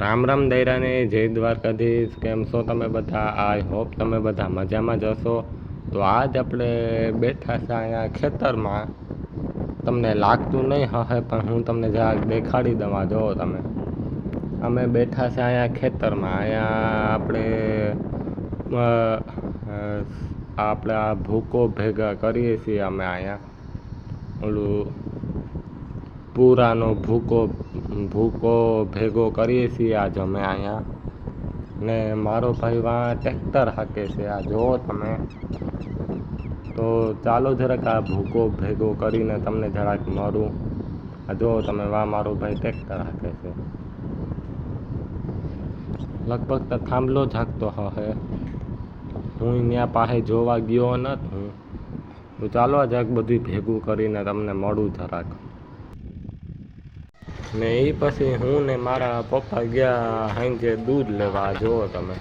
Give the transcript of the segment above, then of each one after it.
રામ રામ દૈરાની, જય દ્વારકાધીશ. કેમ છો તમે બધા? આઈ હોપ તમે બધા મજામાં જ હશો. તો આજ આપણે બેઠા છે અહીંયા ખેતરમાં. તમને લાગતું નહીં હશે, પણ હું તમને જરાક દેખાડી દઉં. જો તમે. અમે બેઠા છે અહીંયા ખેતરમાં. અહીંયા આપણે આપણે આ ભૂકો ભેગા કરીએ છીએ અમે અહીંયા. ઓલું પૂરાનો ભૂકો ભૂકો ભેગો કરીએ છીએ આજ અમે અહીંયા. ને મારો ભાઈ વાં ટ્રેક્ટર હાકે છે. આ જુઓ તમે. તો ચાલો જરાક આ ભૂકો ભેગો કરીને તમને જરાક મળું. આ જુઓ તમે, વાં મારો ભાઈ ટ્રેક્ટર હાકે છે. લગભગ તો થાંભલો જ હાંકતો હશે. હું ત્યાં પાસે જોવા ગયો નથી. તો ચાલો આ જરાક બધું ભેગું કરીને તમને મળું જરાક. ને એ પછી હું ને મારા પપ્પા ગયા સાંજે દૂધ લેવા જુઓ તમે.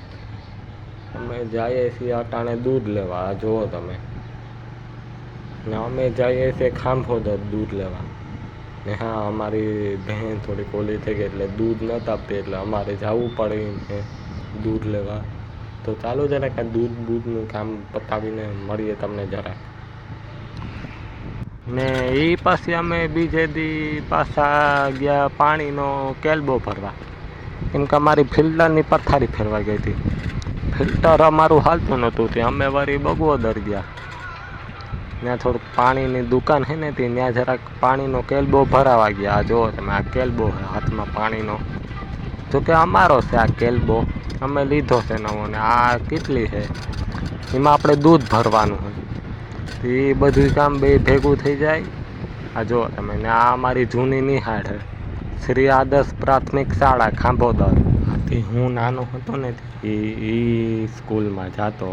અમે જઈએ છીએ અટાણે દૂધ લેવા જુઓ તમે. ને અમે જઈએ છીએ ખાંભોદર દૂધ લેવા. ને હા, અમારી બહેન થોડી કોલી થઈ ગઈ એટલે દૂધ નહોતા આપતી, એટલે અમારે જવું પડે ને દૂધ લેવા. તો ચાલો જરાક આ દૂધ બૂધનું કામ પતાવીને મળીએ તમને જરાક. ને એ પછી અમે બીજે દી પાછા ગયા પાણીનો કેલબો ભરવા. કેમ કે અમારી ફિલ્ટરની પથારી ફેરવા ગઈ હતી. ફિલ્ટર અમારું હાલતું નહોતું તે અમે વળી બગવોદર ગયા. ત્યાં થોડુંક પાણીની દુકાન છે ને તે ત્યાં જરાક પાણીનો કેલબો ભરાવા ગયા. જુઓ તમે, આ કેલબો છે હાથમાં પાણીનો. જો કે અમારો છે આ કેલબો. અમે લીધો છે નવો ને આ કેટલી છે? એમાં આપણે દૂધ ભરવાનું હોય એ બધું કામ બે ભેગું થઈ જાય. આ જો તમે, ને આ મારી જૂની નિહાળ શ્રી આદર્શ પ્રાથમિક શાળા, ખાંભોદર. આથી હું નાનો હતો ને, એ એ સ્કૂલમાં જાતો.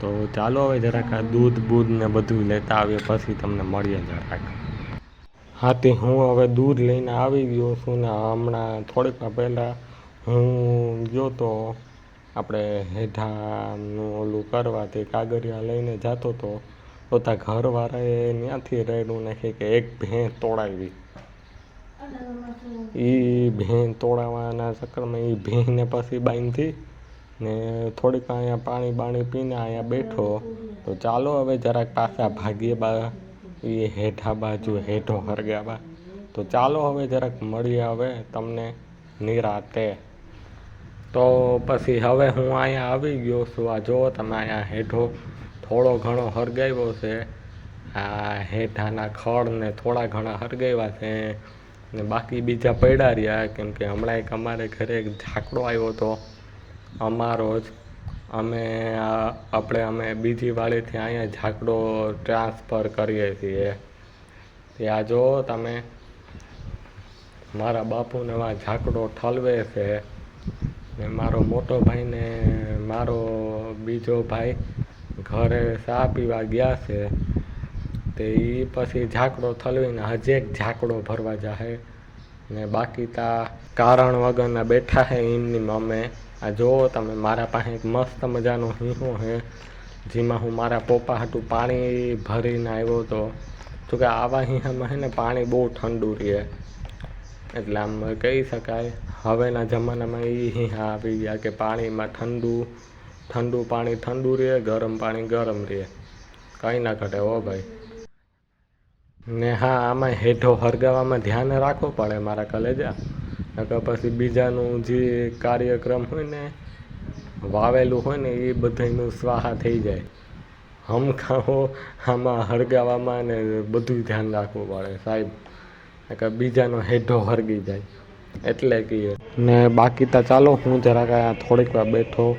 તો ચાલો હવે જરાક આ દૂધ, બૂધ ને બધું લેતા આવીએ, પછી તમને મળીએ જરાક. હાથી હું હવે દૂધ લઈને આવી ગયો છું ને, હમણાં થોડીક વાર પહેલાં હું ગયો તો આપણે હેઠાનું ઓલું કરવા તે કાગળિયા લઈને જતો હતો તો ત્યાં ઘરવાળાએ ત્યાંથી રેડું નાખી કે એક ભેં તોડાવી. એ ભેં તોડાવવાના ચક્કરમાં એ ભેંને પછી બાંધી ને થોડીક અહીંયા પાણી બાણી પીને અહીંયા બેઠો. તો ચાલો હવે જરાક પાછા ભાગીએ બા. એ હેઠા બાજુ હેઠો હરગાવા તો ચાલો હવે જરાક મળીએ હવે તમને નિરાતે. તો પછી હવે હું અહીંયા આવી ગયો છું. આ જો તમે અહીંયા હેઠો થોડો ઘણો હરગાવ્યો છે. આ હેઠાના ખડને થોડા ઘણા હરગાવ્યા છે. ને બાકી બીજા પડ્યા રહ્યા, કેમ કે હમણાં એક અમારે ઘરે એક ઝાકડો આવ્યો હતો. અમારો જ. અમે આપણે અમે બીજી વાળીથી અહીંયા ઝાકડો ટ્રાન્સફર કરીએ છીએ. ત્યાં જો તમે. મારા બાપુને વા ઝાકડો ઠલવે છે. ને મારો મોટો ભાઈ ને મારો બીજો ભાઈ ઘરે ચા પીવા ગયા છે, તે એ પછી ઝાકડો થલવીને હજી એક ઝાકડો ભરવા જાહે. ને બાકી તા કારણ વગરના બેઠા હે એમની મમે આ જુઓ તમે, મારા પાસે એક મસ્ત મજાનું હીહો હે, જેમાં હું મારા પોપા હાટું પાણી ભરીને આવ્યો હતો જોકે આવા હીહામાં હે ને પાણી બહુ ઠંડુ રહે. એટલે આમ કહી શકાય. હવેના જમાનામાં એ હા આવી ગયા કે પાણીમાં ઠંડુ ઠંડુ પાણી ઠંડુ રહે, ગરમ પાણી ગરમ રહે. કંઈ ના ઘટે હો ભાઈ. ને હા, આમાં હેઠો હરગાવામાં ધ્યાન રાખવું પડે મારા કલેજા. નકર પછી બીજાનું જે કાર્યક્રમ હોય ને, વાવેલું હોય ને એ બધાનું સ્વાહા થઈ જાય. હમખાઓ આમાં હરગાવામાં ને બધું ધ્યાન રાખવું પડે સાહેબ. નકર બીજાનો હેઢો હરગી જાય. એટલે કહીએ. ને બાકી તો ચાલો, હું જરાક અહીંયા થોડીક વાર બેઠો.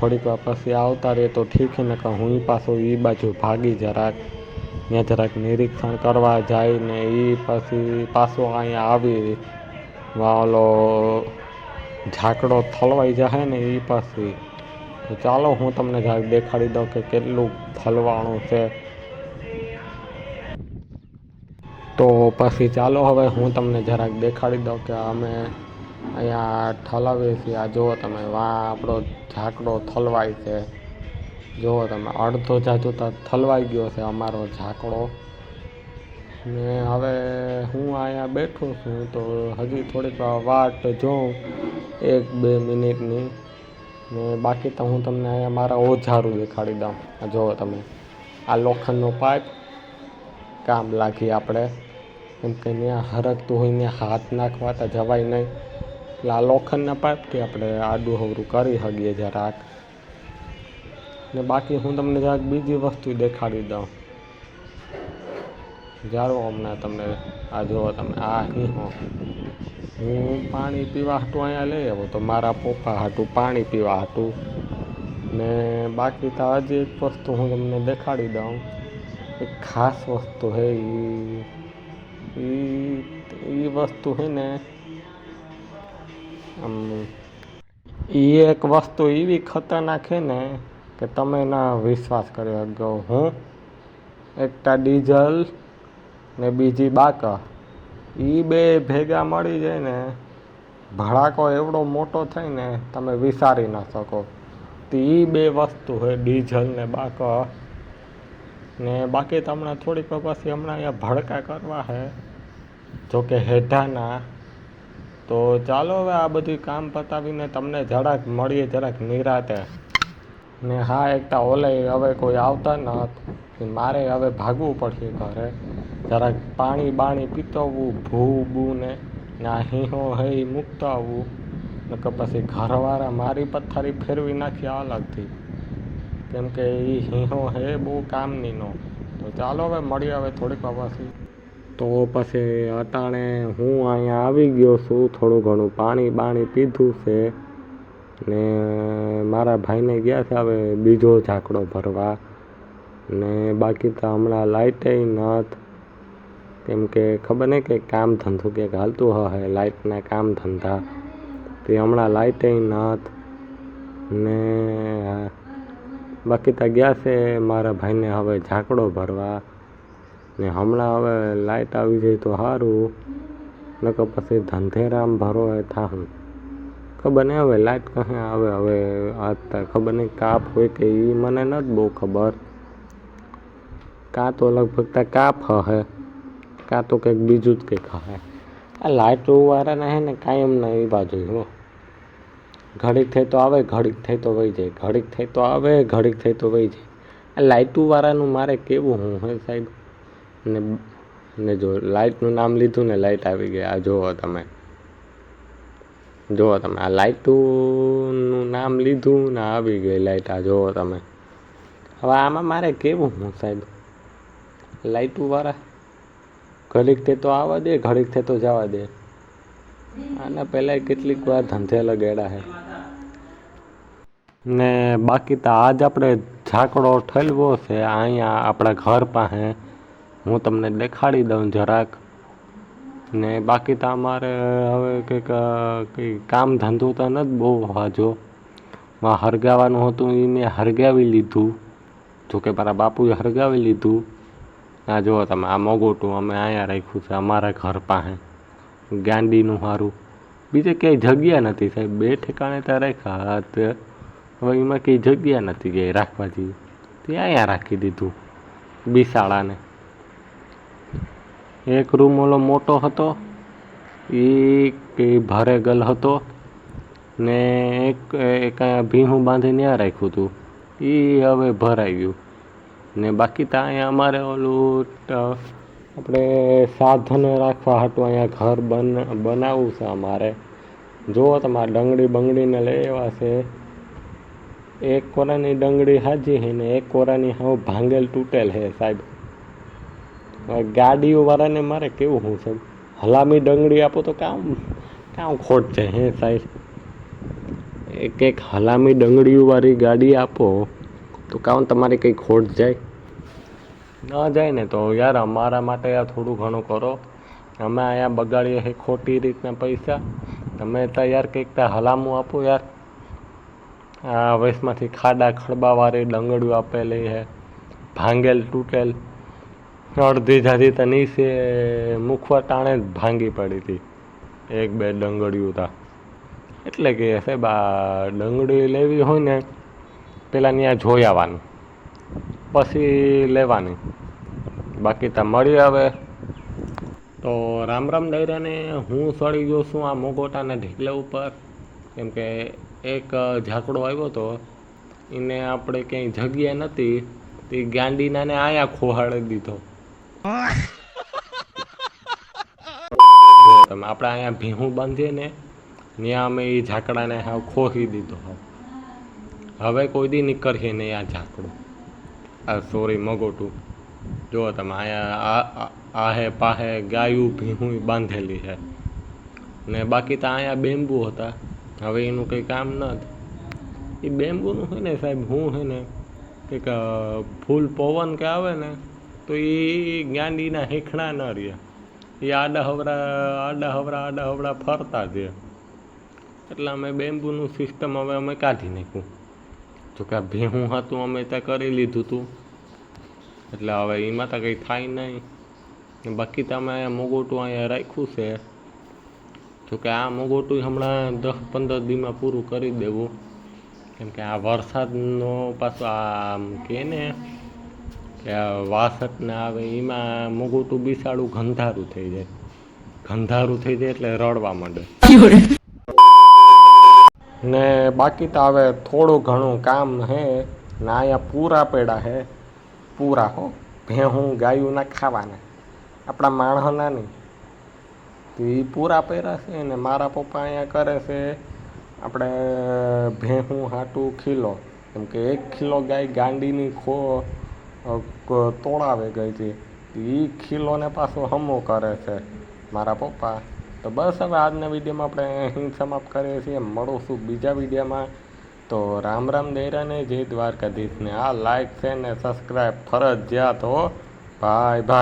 થોડીક વાર પછી આવતા રહે તો ઠીક છે કે હું પાછો એ બાજુ ભાગી જરાક. ત્યાં જરાક નિરીક્ષણ કરવા જાય ને એ પછી પાછો અહીંયા આવી વાલો ઝાકડો થલવાઈ જાય ને એ પછી. ચાલો, હું તમને જરાક દેખાડી દઉં કે કેટલું ફલવાણું છે. તો પછી ચાલો હવે હું તમને જરાક દેખાડી દઉં કે અમે અહીંયા ઠલાવીએ છીએ. આ જુઓ તમે વા આપણો ઝાકડો થલવાય છે. જુઓ તમે, અડધો જાજુ તો થલવાઈ ગયો છે અમારો ઝાકડો. ને હવે હું અહીંયા બેઠો છું તો હજી થોડીક વાટ જોઉં, એક, બે મિનિટની. ને બાકી તો હું તમને અહીંયા મારા ઓઝારું દેખાડી દઉં. જુઓ તમે, આ લોખંડનો પાઇપ, કામ લાગી આપણે. કેમ કે ત્યાં હરકતું હોય ત્યાં હાથ નાખવા તો જવાય નહીં. એટલે આ લોખંડના પાઇપથી આપણે આડું હવરું કરી શકીએ જરાક. ને બાકી હું તમને જરાક બીજી વસ્તુ દેખાડી દઉં. જારો હમણાં તમને, આ જુઓ તમે, આ હીહો હું. પાણી પીવા હાટું અહીંયા લઈ આવ્યો તો મારા પોફા હાટું પાણી પીવા હાટું. ને બાકી તો હજી એક વસ્તુ હું તમને દેખાડી દઉં. એક ખાસ વસ્તુ છે એ એ વસ્તુ છે ને, આમ, એ એક વસ્તુ એવી ખતરનાક છે ને કે તમે ના વિશ્વાસ કરી શકો હું. એકતા ડીઝલ ને બીજી બાકા. એ બે ભેગા મળી જાય ને, ભડાકો એવડો મોટો થાય ને, તમે વિચારી ના શકો. તો એ બે વસ્તુ છે ડીઝલ ને બાકા. ને બાકી તો હમણાં થોડીક પછી હમણાં અહીંયા ભડકા કરવા છે જોકે હેઠાના. તો ચાલો હવે આ બધું કામ પતાવીને તમને જરાક મળીએ, જરાક નિરાતે. ને હા એકતા ઓલે હવે કોઈ આવતા ન મારે હવે ભાગવું પડશે ઘરે. જરાક પાણી બાણી પીતવવું ભૂ બૂ ને ના હીહો હે મૂકતા આવું આવવું નકર પછી ઘરવાળા મારી પથારી ફેરવી નાખી અલગથી. કેમ કે એ હિંહો હે બહુ કામની નો. તો ચાલો હવે મળીએ હવે થોડીક પછી. તો પછી અટાણે હું અહીંયા આવી ગયો છું, થોડું ઘણું પાણી બાણી પીધું છે ને મારા ભાઈને ગયા છે હવે બીજો ઝાકડો ભરવા. ને બાકી તો હમણાં લાઇટે નથ કેમ કે ખબર નહીં કે કામ ધંધું કે હાલતું હશે લાઇટના કામ ધંધા. તે હમણાં લાઇટે નથ ને બાકી તો ગયા છે મારા ભાઈને હવે ઝાકડો ભરવા. ને હમણાં હવે લાઇટ આવી જાય તો સારું નકર પછી ધંધેરામ ભરો એ થાહું. ખબર નહીં હવે લાઇટ કહે આવે, હવે આ ખબર નહીં કાપ હોય કે એ મને નથી બહુ ખબર. કાં તો લગભગ તો કાપ હે કાં તો કંઈક બીજું જ કંઈક હે આ લાઇટવાળાને હે ને કાયમના એ બાજુ હો. ઘડીક થઈ તો આવે, ઘડીક થઈ તો વહી જાય. ઘડીક થઈ તો આવે, ઘડીક થઈ તો વહી જાય. આ લાઇટુવાળાનું મારે કેવું હું હે સાહેબ? ને ને જો લાઇટનું નામ લીધું ને લાઇટ આવી ગઈ. આ જુઓ તમે. જુઓ તમે. આ લાઇટનું નામ લીધું ને આવી ગઈ લાઇટ. આ જુઓ તમે. હવે આમાં મારે કેવું હું સાહેબ? લાઇટુવાળા? ઘડીક તે તો આવવા દે, ઘડીક તે તો જવા દે. આના પહેલાં કેટલીક વાર ધંધે લગાડ્યા છે ને બાકી તો આજ આપણે ઝાકડો ઠલવો છે. અહીંયા આપણા ઘર પાસે હું તમને દેખાડી દઉં જરાક. ને બાકી તો અમારે હવે કંઈક કંઈ કામ ધંધો તો નથી બહુ હાજો માં હરગાવાનું હતું એ મેં હરગાવી લીધું. જોકે મારા બાપુએ હરગાવી લીધું. આ જુઓ તમે, આ મોગોટું અમે અહીંયા રાખ્યું છે અમારા ઘર પાસે. ગાંડીનું સારું બીજે ક્યાંય જગ્યા નથી સાહેબ. બે ઠેકાણે ત્યાં રાખ્યા તે હવે એમાં કંઈ જગ્યા નથી ગઈ રાખવા જેવી તે અહીંયા રાખી દીધું બિસાળાને એક રૂમ ઓલો મોટો હતો એ કંઈ ભારે ગલ હતો, ને એક એક ભીહું બાંધીને ત્યાં રાખ્યું હતું. એ હવે ભરાઈ ગયું. ને બાકી તો અહીંયા અમારે ઓલું આપણે સાધન રાખવા હાટું અહીંયા ઘર બન, બનાવવું છે અમારે. જુઓ તમારે ડંગળી બંગડીને લઈ આવ્યા છે. એક કોરાની ડંગળી હાજી છે ને એક કોરાની હાવ ભાંગેલ તૂટેલ છે સાહેબ. ગાડીઓવાળાને મારે કેવું હું સાહેબ હલામી ડંગળી આપો તો કામ કામ ખોટ છે હે સાહેબ. એક એક હલામી ડંગળીઓવાળી ગાડી આપો તો કામ તમારી કંઈ ખોટ જાય? ન જાય ને તો યાર અમારા માટે યાર થોડું ઘણું કરો. અમે અહીંયા બગાડીએ છે ખોટી રીતના પૈસા. તમે તો યાર કંઈક તો હલામું આપો યાર. આ વયસમાંથી ખાડા ખડબાવાળી ડંગળીઓ આપેલી છે. ભાંગેલ તૂટેલ. અડધી જાધી તો નીચે મુખવા ટાણે જ ભાંગી પડી હતી. એક બે ડંગળીઓ તા. એટલે કે સાહેબ આ ડંગળી લેવી હોય ને પહેલાં ત્યાં જોઈ આવવાનું. પછી લેવાની. બાકી તો મળી આવે. તો રામ રામ દાયરાને હું સળી ગયો છું આ મોગોટાના ઢીકલા ઉપર. કેમ કે એક ઝાકડો આવ્યો હતો એને આપણે ક્યાંય જગ્યા નહોતી તે ગાંડીનાને આયા ખોહાડી દીધો. તમે આપણે અહીંયા ભીહું બાંધીએ ને ત્યાં અમે એ ઝાકડાને હાવ ખોહી દીધો. હવે કોઈ દી નીકળીએ નહીં આ ઝાકડું. આ સોરી મગોટું. જો તમે, અહીંયા આહે પાહે ગાયું ભીહું બાંધેલી છે. ને બાકી તો અહીંયા બેમ્બુ હતા. હવે એનું કંઈ કામ નથી એ બેમ્બુનું હોય ને સાહેબ, હું છે ને કંઈક ફૂલ પવન કે આવે ને, તો એ ગાંડીના હેખણા ન રહે. એ આડા હવરા આડા હવરા આડા હવરા ફરતા જ એટલે અમે બેમ્બુનું સિસ્ટમ હવે અમે કાઢી નાખ્યું. જોકે આ ભેહું હતું, અમે ત્યાં કરી લીધું હતું એટલે હવે એમાં તો કંઈ થાય નહીં. બાકી તો અહીંયા મોગોટું અહીંયા રાખ્યું છે. તો કે આ મોગોટું હમણાં દસ પંદર દીમાં પૂરું કરી દેવું. કેમ કે આ વરસાદનો પાછો આમ કે ને, કે વાસટ ને આવે એમાં મોગોટું બિસાડું ગંધારું થઈ જાય. ગંધારું થઈ જાય એટલે રડવા માંડે. ને બાકી તો હવે થોડું ઘણું કામ હે, ને અહીંયા પૂરા પેડા હે. પૂરા હો, ભેહું ગાયું ના ખાવાના. આપણા માણસના નહીં તો એ પૂરા પહેરા છે ને મારા પપ્પા અહીંયા કરે છે. આપણે ભેહું હાટું ખીલો. કેમ કે એક કિલો ગાય ગાંડીની ખો તોડાવે ગઈ હતી એ ખીલોને પાછું હમો કરે છે મારા પપ્પા. તો બસ હવે આજના વિડીયોમાં આપણે અહીં સમાપ્ત કરીએ છીએ. મળું બીજા વિડીયોમાં. તો રામ રામ દૈરાને, જય દ્વારકાધીશને. આ લાઈક છે ને સબસ્ક્રાઈબ ફરજિયાત હો. ભાઈ ભાઈ